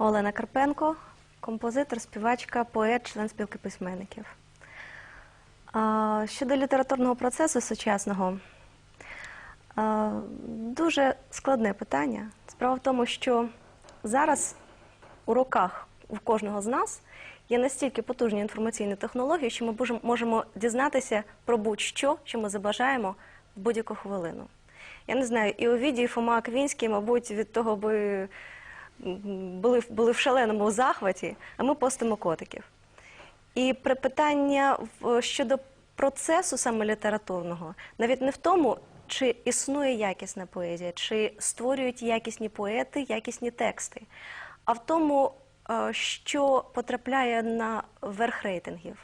Олена Карпенко, композитор, співачка, поет, член спілки письменників. Щодо літературного процесу сучасного, дуже складне питання. Справа в тому, що зараз у руках у кожного з нас є настільки потужні інформаційні технології, що ми можемо дізнатися про будь-що, що ми забажаємо в будь-яку хвилину. Я не знаю, і Овідій, і Фома Аквінський, мабуть, від того би були, були в шаленому захваті, а ми постимо котиків. І при питання щодо процесу саме літературного, навіть не в тому, чи існує якісна поезія, чи створюють якісні поети, якісні тексти, а в тому, е, що потрапляє на верх рейтингів,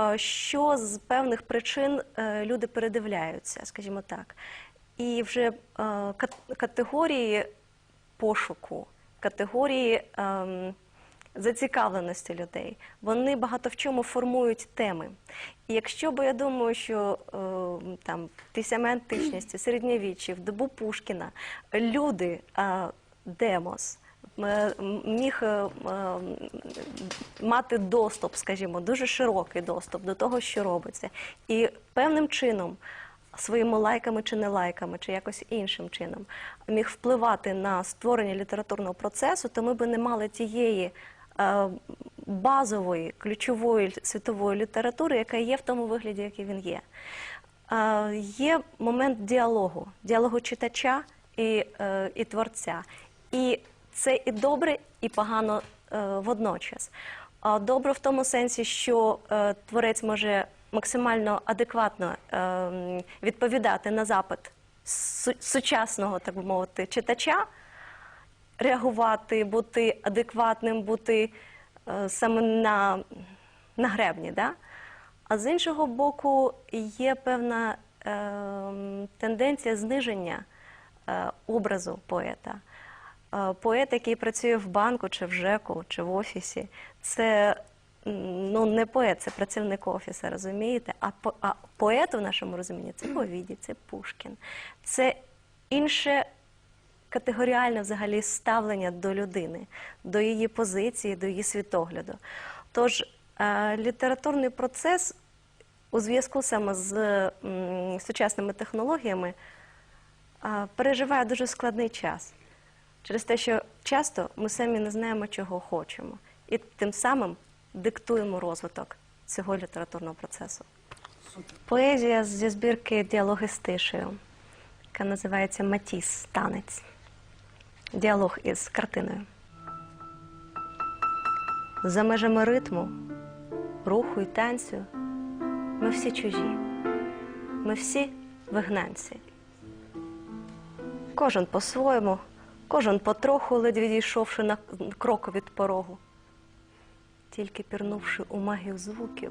е, що з певних причин е, люди передивляються, скажімо так. І вже категорії пошуку, категорії ем, зацікавленості людей. Вони багато в чому формують теми. І якщо би я думаю, що е, там тисяча античності, середньовіччі, в добу Пушкіна люди е, демос. е, Міг е, мати доступ, скажімо, дуже широкий доступ до того, що робиться, і певним чином своїми лайками чи не лайками, чи якось іншим чином міг впливати на створення літературного процесу, то ми би не мали тієї е, базової, ключової світової літератури, яка є в тому вигляді, який він є. Е, є момент діалогу, діалогу читача і, е, і творця. І це і добре, і погано водночас. Добре в тому сенсі, що творець може максимально адекватно е, відповідати на запит сучасного, так би мовити, читача, реагувати, бути адекватним, бути е, саме на, на гребні. Да? А з іншого боку, є певна е, тенденція зниження е, образу поета. Е, Поет, який працює в банку, чи в ЖЕКу, чи в офісі, це ну, не поет, це працівник офісу, розумієте? А, по, а поет в нашому розумінні це Повіді, це Пушкін. Це інше категоріальне взагалі ставлення до людини, до її позиції, до її світогляду. Тож е, літературний процес у зв'язку саме з сучасними технологіями е, переживає дуже складний час. Через те, що часто ми самі не знаємо, чого хочемо, і тим самим диктуємо розвиток цього літературного процесу. Поезія зі збірки Діалоги з тишею, яка називається Матіс танець. Діалог із картиною. За межами ритму, руху і танцю ми всі чужі, ми всі вигнанці. Кожен по-своєму, кожен потроху, ледь відійшовши на крок від порогу. Тільки пірнувши у магію звуків,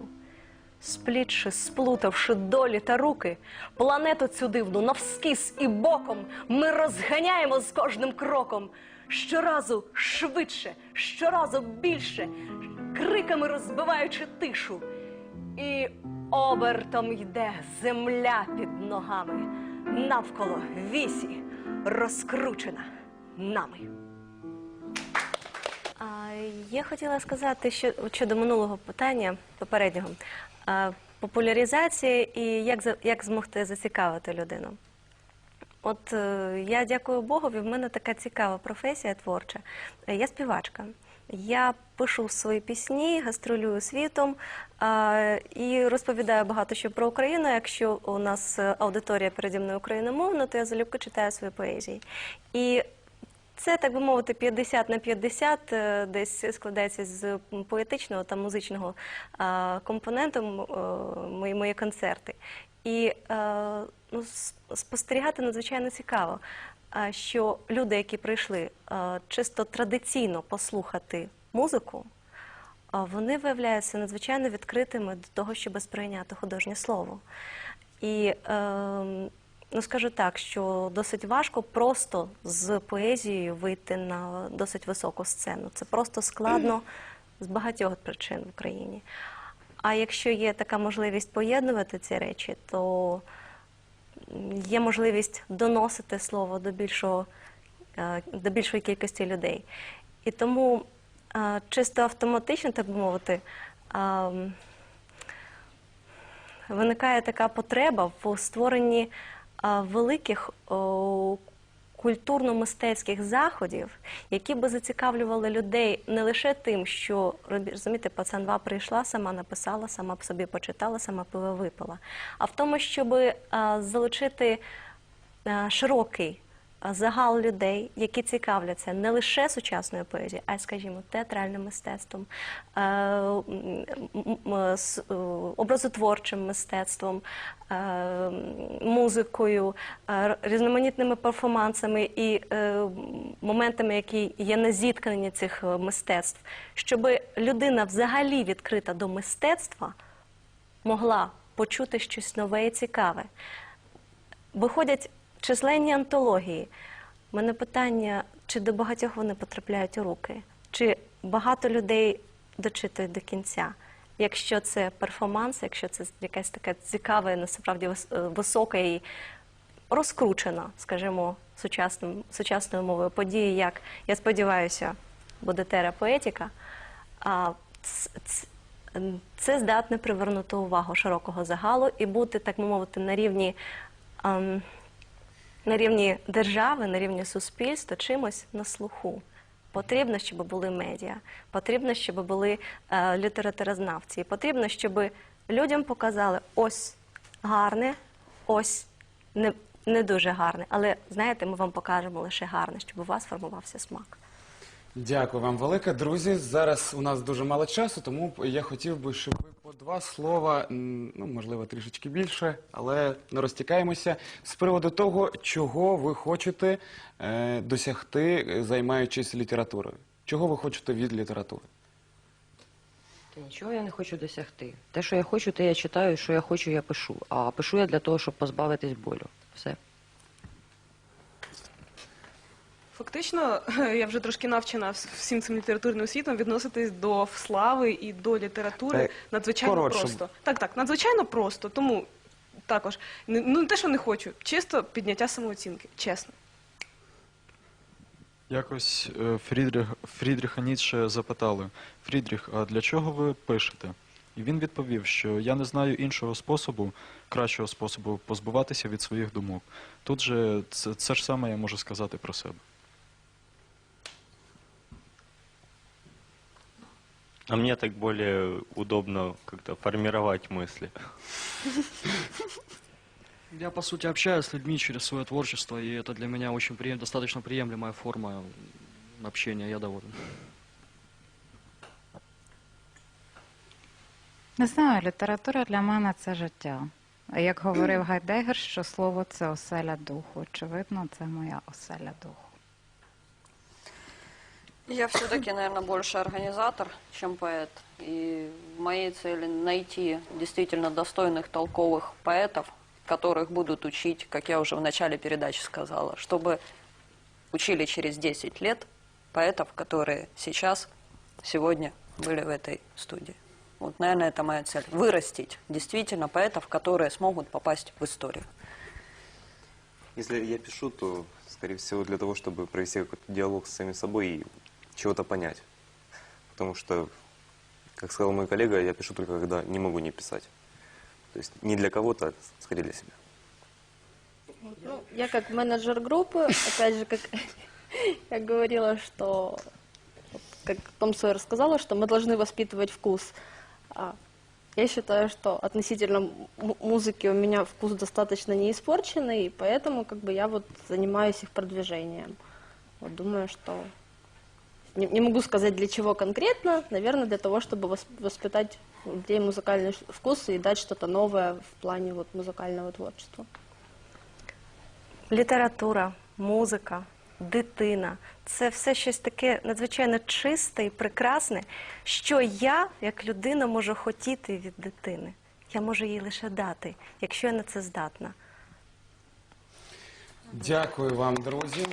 сплітши, сплутавши долі та руки, планету цю дивну навскіз і боком ми розганяємо з кожним кроком. Щоразу швидше, щоразу більше, криками розбиваючи тишу. І обертом йде земля під ногами, навколо вісі, розкручена нами. Я хотіла сказати що щодо минулого питання, попереднього, популяризації і як, як змогти зацікавити людину. От е, я дякую Богові, в мене така цікава професія творча. Я співачка. Я пишу свої пісні, гастролюю світом і розповідаю багато що про Україну. Якщо у нас е, аудиторія переді мною україномовна, то я залюбки читаю свої поезії. І це, так би мовити, 50 на 50 е, десь складається з поетичного та музичного компоненту е, мої, концерти. І е, ну, спостерігати надзвичайно цікаво, що люди, які прийшли чисто традиційно послухати музику, вони виявляються надзвичайно відкритими до того, щоб сприйняти художнє слово. І ем, ну скажу так, що досить важко просто з поезією вийти на досить високу сцену. Це просто складно з багатьох причин в Україні. А якщо є така можливість поєднувати ці речі, то є можливість доносити слово до більшого, е, до більшої кількості людей. І тому е, чисто автоматично, так би мовити, ем, виникає така потреба в створенні великих культурно-мистецьких заходів, які би зацікавлювали людей не лише тим, що розумієте, пацанва прийшла, сама написала, сама собі почитала, сама пиво випила, а в тому, щоб залучити широкий загал людей, які цікавляться не лише сучасною поезією, а й, скажімо, театральним мистецтвом, е, е, образотворчим мистецтвом, е, музикою, е, різноманітними перформансами і е, моментами, які є на зіткненні цих е, мистецтв, щоб людина взагалі відкрита до мистецтва могла почути щось нове і цікаве. Виходять численні антології. У мене питання, чи до багатьох вони потрапляють у руки, чи багато людей дочитують до кінця. Якщо це перформанс, якщо це якась така цікава, насправді е, висока і розкручена, скажімо, сучасним, сучасною мовою події, як я сподіваюся, буде тера поетіка, а це здатне привернути увагу широкого загалу і бути, так би мовити, на рівні. На рівні держави, на рівні суспільства чимось на слуху. Потрібно, щоб були медіа, потрібно, щоб були е, літературознавці, потрібно, щоб людям показали ось гарне, ось не, не дуже гарне. Але знаєте, ми вам покажемо лише гарне, щоб у вас формувався смак. Дякую вам велике. Друзі, зараз у нас дуже мало часу, тому я хотів би, щоб ви по два слова, ну, можливо, трішечки більше, але не розтікаємося, з приводу того, чого ви хочете е, досягти, займаючись літературою. Чого ви хочете від літератури? Та нічого я не хочу досягти. Те, що я хочу, те я читаю, що я хочу, я пишу. А пишу я для того, щоб позбавитись болю. Все. Фактично, я вже трошки навчена всім цим літературним світом відноситись до слави і до літератури Е, надзвичайно коротше. просто. Так, так, надзвичайно просто. Тому також не- ну не те, що не хочу, чисто підняття самооцінки, чесно. Якось е, Фрідріх, Фрідріха Ніцше запитали: Фрідріх, а для чого ви пишете? І він відповів, що я не знаю іншого способу, кращого способу позбуватися від своїх думок. Тут же це, це ж саме я можу сказати про себе. А мне так более удобно как-то формировать мысли. Я, по сути, общаюсь с людьми через свое творчество, и это для меня очень прием- достаточно приемлемая форма общения, я доволен. Не знаю, література для мене це життя. Як говорив Гайдегер, що слово це оселя духу. Очевидно, це моя оселя духу. Я все-таки, наверное, больше организатор, чем поэт. И в моей цели найти действительно достойных, толковых поэтов, которых будут учить, как я уже в начале передачи сказала, чтобы учили через 10 лет поэтов, которые сейчас, сегодня были в этой студии. Вот, наверное, это моя цель. Вырастить действительно поэтов, которые смогут попасть в историю. Если я пишу, то, скорее всего, для того, чтобы провести какой-то диалог с самим собой и чего-то понять. Потому что, как сказал мой коллега, я пишу только когда не могу не писать. То есть не для кого-то, а скорее для себя. Ну, я как менеджер группы, опять же, как я говорила, что, как Том Сойер сказала, что мы должны воспитывать вкус. А я считаю, что относительно музыки у меня вкус достаточно не испорченный, и поэтому как бы я вот занимаюсь их продвижением. Вот думаю, что не, не могу сказать для чего конкретно, наверное, для того, чтобы вос- воспитать у людей музыкальный ш- вкус и дать что-то новое в плане вот музыкального творчества. Література, музика, дитина це все щось таке надзвичайно чисте і прекрасне, що я, як людина, можу хотіти від дитини. Я можу їй лише дати, якщо я на це здатна. Дякую вам, друзі.